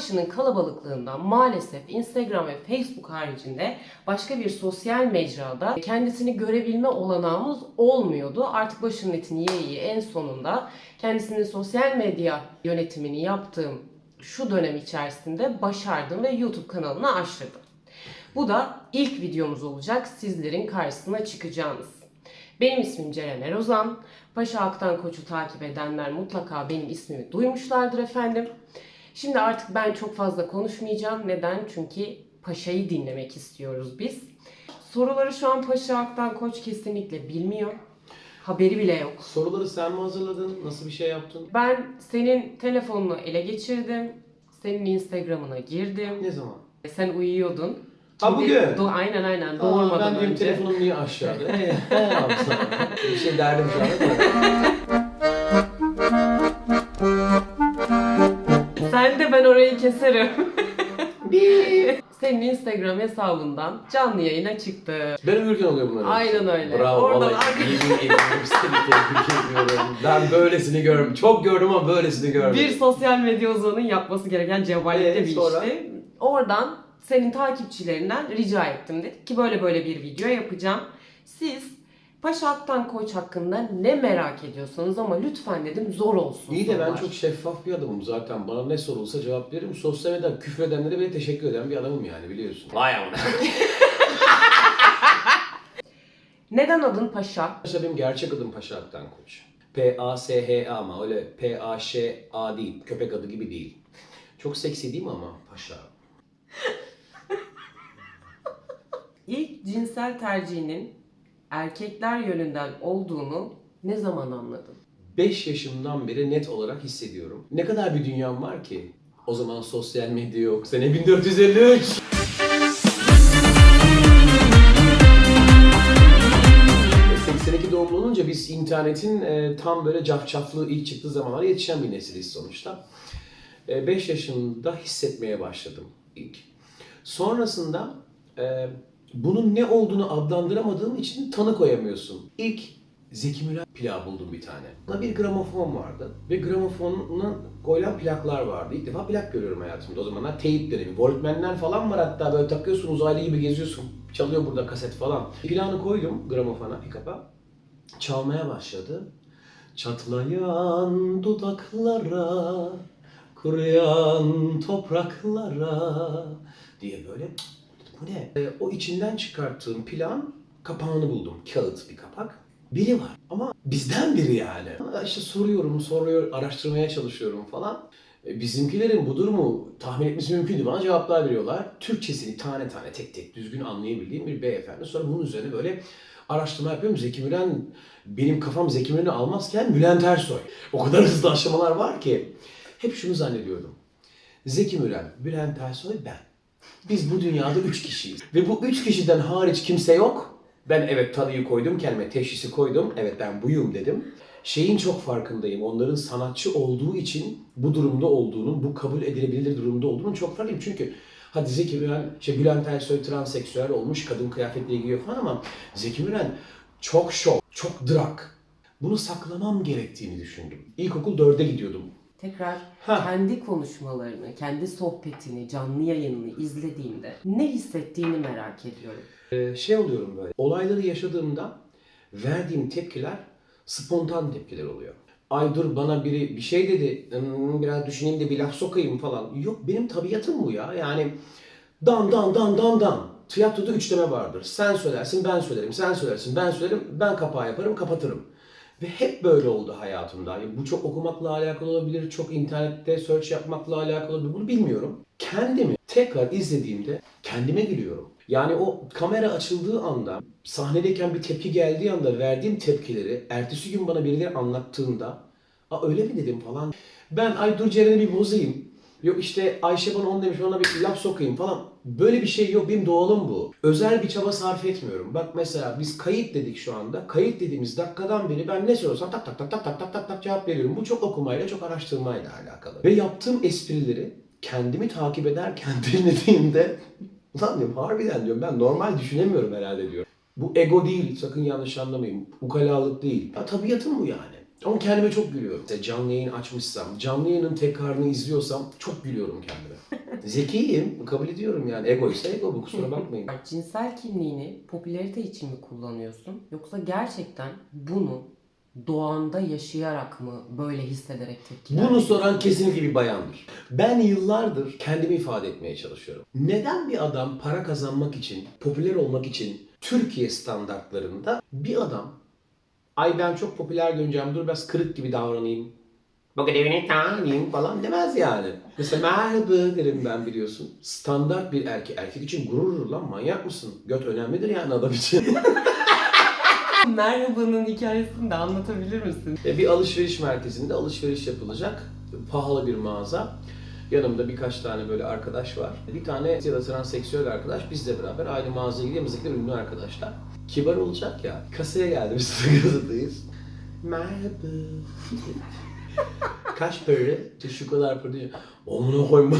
başının kalabalıklığından maalesef Instagram ve Facebook haricinde başka bir sosyal mecrada kendisini görebilme olanağımız olmuyordu. Artık başının etini ye ye en sonunda kendisinin sosyal medya yönetimini yaptığım şu dönem içerisinde başardım ve YouTube kanalını açtırdım. Bu da ilk videomuz olacak sizlerin karşısına çıkacağınız. Benim ismim Ceren Erozan. Paşa Aktan Koç'u takip edenler mutlaka benim ismimi duymuşlardır efendim. Şimdi artık ben çok fazla konuşmayacağım. Neden? Çünkü Paşa'yı dinlemek istiyoruz biz. Soruları şu an Paşa Aktan Koç kesinlikle bilmiyor. Haberi bile yok. Soruları sen mi hazırladın? Nasıl bir şey yaptın? Ben senin telefonunu ele geçirdim. Senin Instagram'ına girdim. Ne zaman? Sen uyuyordun. Ha, bugün? Do- aynen aynen Aa, doğurmadan ben benim önce. telefonum niye aşağıda? Ee, ne yapsam? bir şey derdim şu anda. orayı keserim. Senin Instagram hesabından canlı yayına çıktı. Ben uyurken oluyor bunlar. Aynen öyle. Bravo. Oradan vallahi yemin ediyorum seni tebrik ediyorum. Ben böylesini görmedim. Çok gördüm ama böylesini görmedim. Bir sosyal medya uzmanının yapması gereken Ee, bir sonra? işti. Oradan senin takipçilerinden rica ettim dedik ki böyle böyle bir video yapacağım. Siz Paşa Aktan Koç hakkında ne merak ediyorsanız ama lütfen dedim zor olsun. İyi de ben sorular. çok şeffaf bir adamım zaten. Bana ne sorulsa cevap veririm. Sosyal medyada küfür edenlere bile teşekkür eden bir adamım yani biliyorsun. Vay amına. Neden adın Paşa? Paşa benim gerçek adım Paşa Aktan Koç. P-A-S-H-A ama öyle P-A-Ş-A değil. Köpek adı gibi değil. Çok seksi değil mi ama Paşa? İlk cinsel tercihinin erkekler yönünden olduğunu ne zaman anladın? 5 yaşımdan beri net olarak hissediyorum. Ne kadar bir dünyam var ki? O zaman sosyal medya yok. Sene 1453. E, 82 doğumlu olunca biz internetin e, tam böyle cafcaflı ilk çıktığı zamanlar yetişen bir nesiliz sonuçta. 5 yaşında hissetmeye başladım ilk. Sonrasında e, bunun ne olduğunu adlandıramadığım için tanı koyamıyorsun. İlk Zeki Müren plağı buldum bir tane. Bunda bir gramofon vardı ve gramofonuna koyulan plaklar vardı. İlk defa plak görüyorum hayatımda o zamanlar. Teyip dönemi. Walkman'ler falan var hatta böyle takıyorsun uzaylı gibi geziyorsun. Çalıyor burada kaset falan. Plağını koydum gramofona, pick-up'a. Çalmaya başladı. Çatlayan dudaklara, kuruyan topraklara diye böyle bu ne? E, o içinden çıkarttığım plan kapağını buldum. Kağıt bir kapak. Biri var ama bizden biri yani. İşte soruyorum, soruyor, araştırmaya çalışıyorum falan. E, bizimkilerin bu durumu tahmin etmesi mümkün değil. Bana cevaplar veriyorlar. Türkçesini tane tane tek tek düzgün anlayabildiğim bir beyefendi. Sonra bunun üzerine böyle araştırma yapıyorum. Zeki Müren, benim kafam Zeki Müren'i almazken Bülent Ersoy. O kadar hızlı aşamalar var ki. Hep şunu zannediyordum. Zeki Müren, Bülent Ersoy, ben. Biz bu dünyada üç kişiyiz. Ve bu üç kişiden hariç kimse yok. Ben evet tanıyı koydum kendime, teşhisi koydum. Evet ben buyum dedim. Şeyin çok farkındayım. Onların sanatçı olduğu için bu durumda olduğunun, bu kabul edilebilir durumda olduğunun çok farkındayım. Çünkü hadi Zeki Müren, şey Bülent Ersoy transseksüel olmuş, kadın kıyafetle giyiyor falan ama Zeki Müren çok şok, çok drag. Bunu saklamam gerektiğini düşündüm. İlkokul 4'e gidiyordum. Tekrar Ha. kendi konuşmalarını, kendi sohbetini, canlı yayınını izlediğimde ne hissettiğini merak ediyorum. Ee, şey oluyorum böyle. Olayları yaşadığımda verdiğim tepkiler spontan tepkiler oluyor. Ay dur bana biri bir şey dedi. hmm, Biraz düşüneyim de bir laf sokayım falan. Yok benim tabiatım bu ya. Yani dan dan dan dan dan. Tiyatroda üçleme vardır. Sen söylersin, ben söylerim. Sen söylersin, ben söylerim. Ben kapağı yaparım, kapatırım. Ve hep böyle oldu hayatımda. Yani bu çok okumakla alakalı olabilir, çok internette search yapmakla alakalı olabilir. Bunu bilmiyorum. Kendimi tekrar izlediğimde kendime gülüyorum. Yani o kamera açıldığı anda, sahnedeyken bir tepki geldiği anda verdiğim tepkileri ertesi gün bana birileri anlattığında Aa öyle mi dedim falan. Ben ay dur Ceren'i bir bozayım. Yok işte Ayşe bana onu demiş ona bir laf sokayım falan. Böyle bir şey yok benim doğalım bu. Özel bir çaba sarf etmiyorum. Bak mesela biz kayıt dedik şu anda. Kayıt dediğimiz dakikadan beri ben ne soruyorsam tak tak tak tak tak tak tak tak cevap veriyorum. Bu çok okumayla çok araştırmayla alakalı. Ve yaptığım esprileri kendimi takip ederken dinlediğimde Lan diyorum harbiden diyorum ben normal düşünemiyorum herhalde diyorum. Bu ego değil sakın yanlış anlamayın. Ukalalık değil. Ya, tabiatım bu yani. Ama kendime çok gülüyorum. İşte canlı yayın açmışsam, canlı yayının tekrarını izliyorsam çok gülüyorum kendime. Zekiyim, kabul ediyorum yani. Egoysa ego bu, kusura bakmayın. Cinsel kimliğini popülarite için mi kullanıyorsun? Yoksa gerçekten bunu doğanda yaşayarak mı böyle hissederek tepki Bunu soran kesinlikle bir bayandır. Ben yıllardır kendimi ifade etmeye çalışıyorum. Neden bir adam para kazanmak için, popüler olmak için Türkiye standartlarında bir adam ay ben çok popüler görüneceğim dur biraz kırık gibi davranayım. Bakın evini tanıyayım falan demez yani. Mesela merhaba derim ben biliyorsun. Standart bir erkek. Erkek için gurur lan manyak mısın? Göt önemlidir yani adam için. Merhaba'nın hikayesini de anlatabilir misin? E, bir alışveriş merkezinde alışveriş yapılacak. Pahalı bir mağaza. Yanımda birkaç tane böyle arkadaş var. Bir tane ya da transseksüel arkadaş bizle beraber aynı mağazaya gidiyor. Bizdekiler ünlü arkadaşlar. Kibar olacak ya. Kasaya geldi biz de gazetteyiz. Merhaba. Kaç para? İşte şu kadar para diyor. Omuna koyma.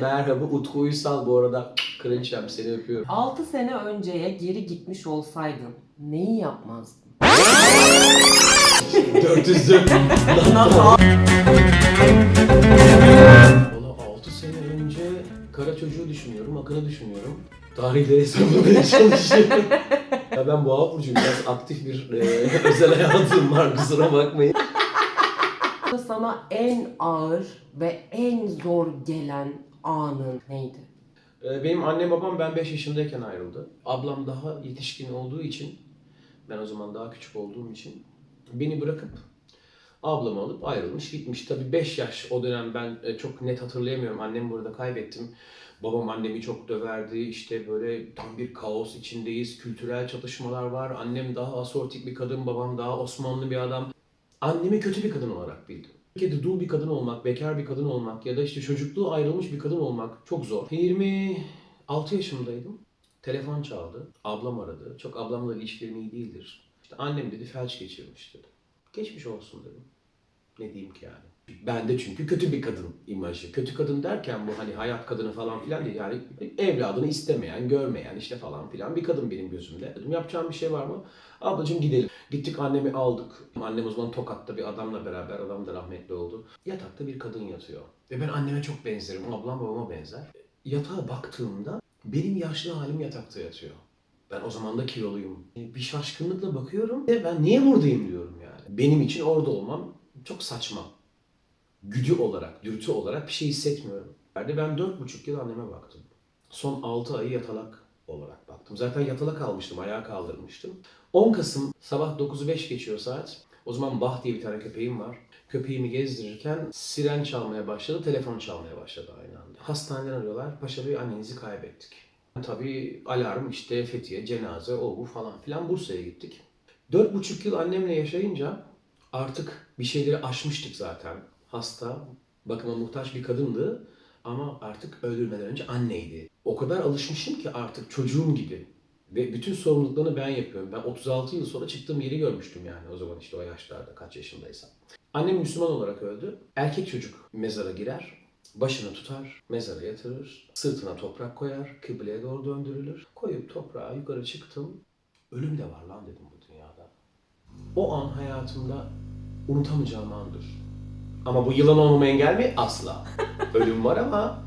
Merhaba Utku Uysal bu arada. Kraliçem seni öpüyorum. 6 sene önceye geri gitmiş olsaydın neyi yapmazdın? 404. Valla 6 sene önce kara çocuğu düşünüyorum, Akın'ı düşünüyorum. Tarihleri hesaplamaya çalışıyorum. ya ben boğa burcuyum, biraz aktif bir e, özel hayatım var, kusura bakmayın. Sana en ağır ve en zor gelen anın neydi? E, benim annem babam ben 5 yaşındayken ayrıldı. Ablam daha yetişkin olduğu için, ben o zaman daha küçük olduğum için beni bırakıp ablamı alıp ayrılmış gitmiş. Tabii 5 yaş o dönem ben e, çok net hatırlayamıyorum. Annemi burada kaybettim. Babam annemi çok döverdi. İşte böyle tam bir kaos içindeyiz. Kültürel çatışmalar var. Annem daha asortik bir kadın, babam daha Osmanlı bir adam. Annemi kötü bir kadın olarak bildim. Türkiye'de dul bir kadın olmak, bekar bir kadın olmak ya da işte çocukluğu ayrılmış bir kadın olmak çok zor. 26 yaşımdaydım. Telefon çaldı. Ablam aradı. Çok ablamla ilişkilerim iyi değildir. İşte annem dedi felç geçirmiş dedi. Geçmiş olsun dedim. Ne diyeyim ki yani. Ben de çünkü kötü bir kadın imajı. Kötü kadın derken bu hani hayat kadını falan filan değil. Yani evladını istemeyen, görmeyen işte falan filan bir kadın benim gözümde. Dedim yapacağım bir şey var mı? Ablacığım gidelim. Gittik annemi aldık. Annem o zaman Tokat'ta bir adamla beraber, adam da rahmetli oldu. Yatakta bir kadın yatıyor. Ve ben anneme çok benzerim. Ablam babama benzer. Yatağa baktığımda benim yaşlı halim yatakta yatıyor. Ben o zaman da kiloluyum. Bir şaşkınlıkla bakıyorum ve ben niye buradayım diyorum yani. Benim için orada olmam çok saçma. Güdü olarak, dürtü olarak bir şey hissetmiyorum. Yani ben dört buçuk yıl anneme baktım. Son 6 ayı yatalak olarak baktım. Zaten yatalak almıştım, ayağa kaldırmıştım. 10 Kasım sabah 9'u 5 geçiyor saat. O zaman Bah diye bir tane köpeğim var. Köpeğimi gezdirirken siren çalmaya başladı, telefon çalmaya başladı aynı anda. Hastaneden arıyorlar, Paşa Bey annenizi kaybettik. Tabii alarm işte Fethiye, cenaze, o bu falan filan Bursa'ya gittik. Dört buçuk yıl annemle yaşayınca artık bir şeyleri aşmıştık zaten. Hasta, bakıma muhtaç bir kadındı ama artık öldürmeden önce anneydi. O kadar alışmışım ki artık çocuğum gibi. Ve bütün sorumluluklarını ben yapıyorum. Ben 36 yıl sonra çıktığım yeri görmüştüm yani o zaman işte o yaşlarda kaç yaşındaysam. Annem Müslüman olarak öldü. Erkek çocuk mezara girer, başını tutar, mezara yatırır, sırtına toprak koyar, kıbleye doğru döndürülür. Koyup toprağa yukarı çıktım. Ölüm de var lan dedim bu dünyada. O an hayatımda unutamayacağım andır. Ama bu yılan olmama engel mi? Asla. Ölüm var ama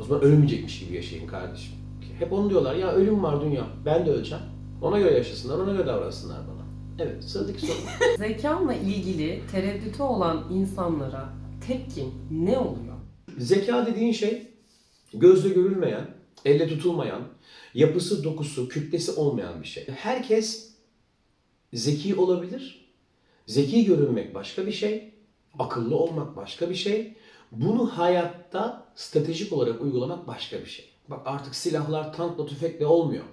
o zaman ölmeyecekmiş gibi yaşayayım kardeşim. Hep onu diyorlar ya ölüm var dünya. Ben de öleceğim. Ona göre yaşasınlar, ona göre davransınlar bana. Evet, sıradaki soru. Zekanla ilgili tereddütü olan insanlara tepkin ne oluyor? Zeka dediğin şey gözle görülmeyen, elle tutulmayan, yapısı, dokusu, kütlesi olmayan bir şey. Herkes zeki olabilir. Zeki görünmek başka bir şey. Akıllı olmak başka bir şey. Bunu hayatta stratejik olarak uygulamak başka bir şey. Bak artık silahlar tankla tüfekle olmuyor.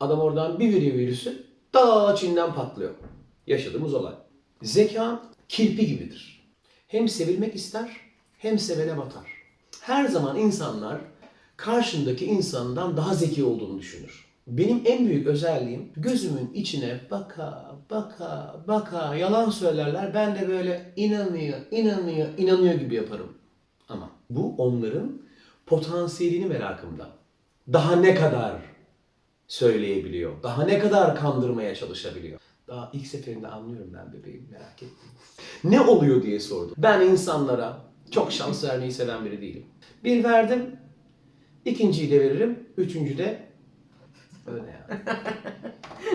Adam oradan bir veriyor virüsü, ta Çin'den patlıyor. Yaşadığımız olay. Zeka kirpi gibidir. Hem sevilmek ister, hem sevene batar. Her zaman insanlar karşındaki insandan daha zeki olduğunu düşünür. Benim en büyük özelliğim gözümün içine baka baka baka yalan söylerler. Ben de böyle inanıyor, inanıyor, inanıyor gibi yaparım. Ama bu onların potansiyelini merakımda. Daha ne kadar söyleyebiliyor? Daha ne kadar kandırmaya çalışabiliyor? Daha ilk seferinde anlıyorum ben bebeğim merak etme. Ne oluyor diye sordum. Ben insanlara çok şans vermeyi seven biri değilim. Bir verdim, ikinciyi de veririm, üçüncü de öyle yani.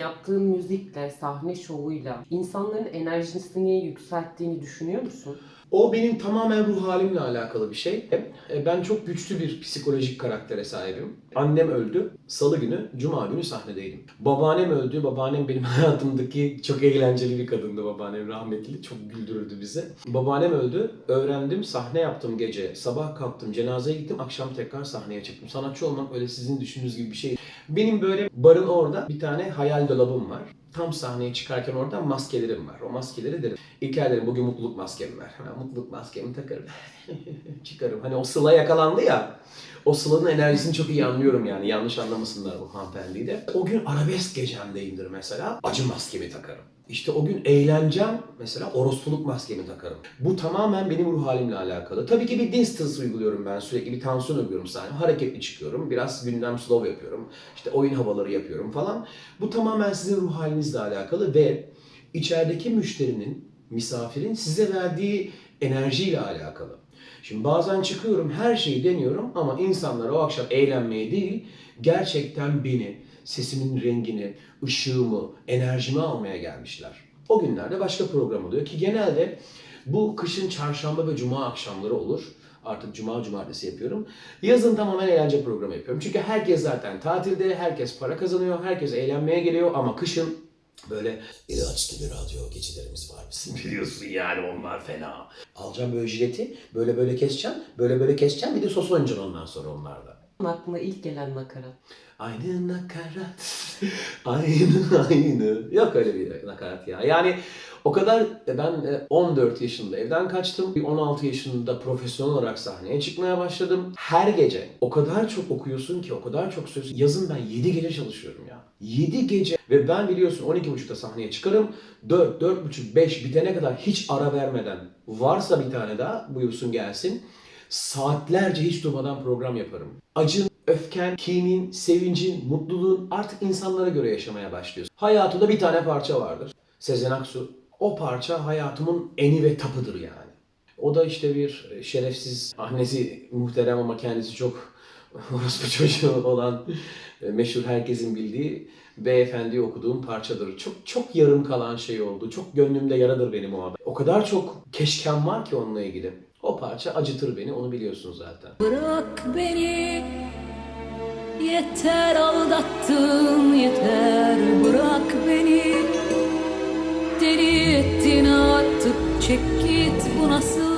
Yaptığın müzikle, sahne şovuyla insanların enerjisini yükselttiğini düşünüyor musun? O benim tamamen ruh halimle alakalı bir şey. E, Ben çok güçlü bir psikolojik karaktere sahibim. Annem öldü. Salı günü, cuma günü sahnedeydim. Babaannem öldü. Babaannem benim hayatımdaki çok eğlenceli bir kadındı babaannem rahmetli. Çok güldürürdü bizi. Babaannem öldü. Öğrendim. Sahne yaptım gece. Sabah kalktım. Cenazeye gittim. Akşam tekrar sahneye çıktım. Sanatçı olmak öyle sizin düşündüğünüz gibi bir şey. Benim böyle barın orada bir tane hayal dolabım var. Tam sahneye çıkarken orada maskelerim var. O maskeleri derim. İlker derim bugün mutluluk maskemi ver. Hemen mutluluk maskemi takarım. Çıkarım. Hani o sıla yakalandı ya. O sılanın enerjisini çok iyi anlıyorum yani. Yanlış anlamasınlar bu hanımefendiyi de. O gün arabesk gecemdeyimdir mesela. Acı maskemi takarım. İşte o gün eğleneceğim mesela orospuluk maskemi takarım. Bu tamamen benim ruh halimle alakalı. Tabii ki bir distance uyguluyorum ben sürekli bir tansiyon uyguluyorum sahne. Hareketli çıkıyorum. Biraz gündem slow yapıyorum. İşte oyun havaları yapıyorum falan. Bu tamamen sizin ruh halinizle alakalı ve içerideki müşterinin, misafirin size verdiği enerjiyle alakalı. Şimdi bazen çıkıyorum, her şeyi deniyorum ama insanlar o akşam eğlenmeye değil, gerçekten beni, sesimin rengini, ışığımı, enerjimi almaya gelmişler. O günlerde başka program oluyor ki genelde bu kışın çarşamba ve cuma akşamları olur. Artık cuma cumartesi yapıyorum. Yazın tamamen eğlence programı yapıyorum. Çünkü herkes zaten tatilde, herkes para kazanıyor, herkes eğlenmeye geliyor ama kışın böyle iri açtı bir radyo geçilerimiz var bizim biliyorsun yani onlar fena. Alacağım böyle jileti, böyle böyle keseceğim, böyle böyle keseceğim bir de sos oynayacaksın ondan sonra onlarda. Aklına ilk gelen nakarat. Aynı nakarat, aynı aynı. Yok öyle bir nakarat ya. Yani o kadar ben e, 14 yaşında evden kaçtım. 16 yaşında profesyonel olarak sahneye çıkmaya başladım. Her gece o kadar çok okuyorsun ki, o kadar çok söz. Yazın ben 7 gece çalışıyorum ya. 7 gece ve ben biliyorsun 12.30'da sahneye çıkarım. 4, 4.30, 5 bitene kadar hiç ara vermeden varsa bir tane daha buyursun gelsin. Saatlerce hiç durmadan program yaparım. Acın, öfken, kinin, sevincin, mutluluğun artık insanlara göre yaşamaya başlıyorsun. Hayatında bir tane parça vardır. Sezen Aksu. O parça hayatımın eni ve tapıdır yani. O da işte bir şerefsiz, annesi muhterem ama kendisi çok orospu çocuğu olan e, meşhur herkesin bildiği beyefendi okuduğum parçadır. Çok çok yarım kalan şey oldu. Çok gönlümde yaradır benim o adam. O kadar çok keşkem var ki onunla ilgili. O parça acıtır beni, onu biliyorsun zaten. Bırak beni Yeter aldattın yeter Bırak beni Deli ettin artık çek git bu nasıl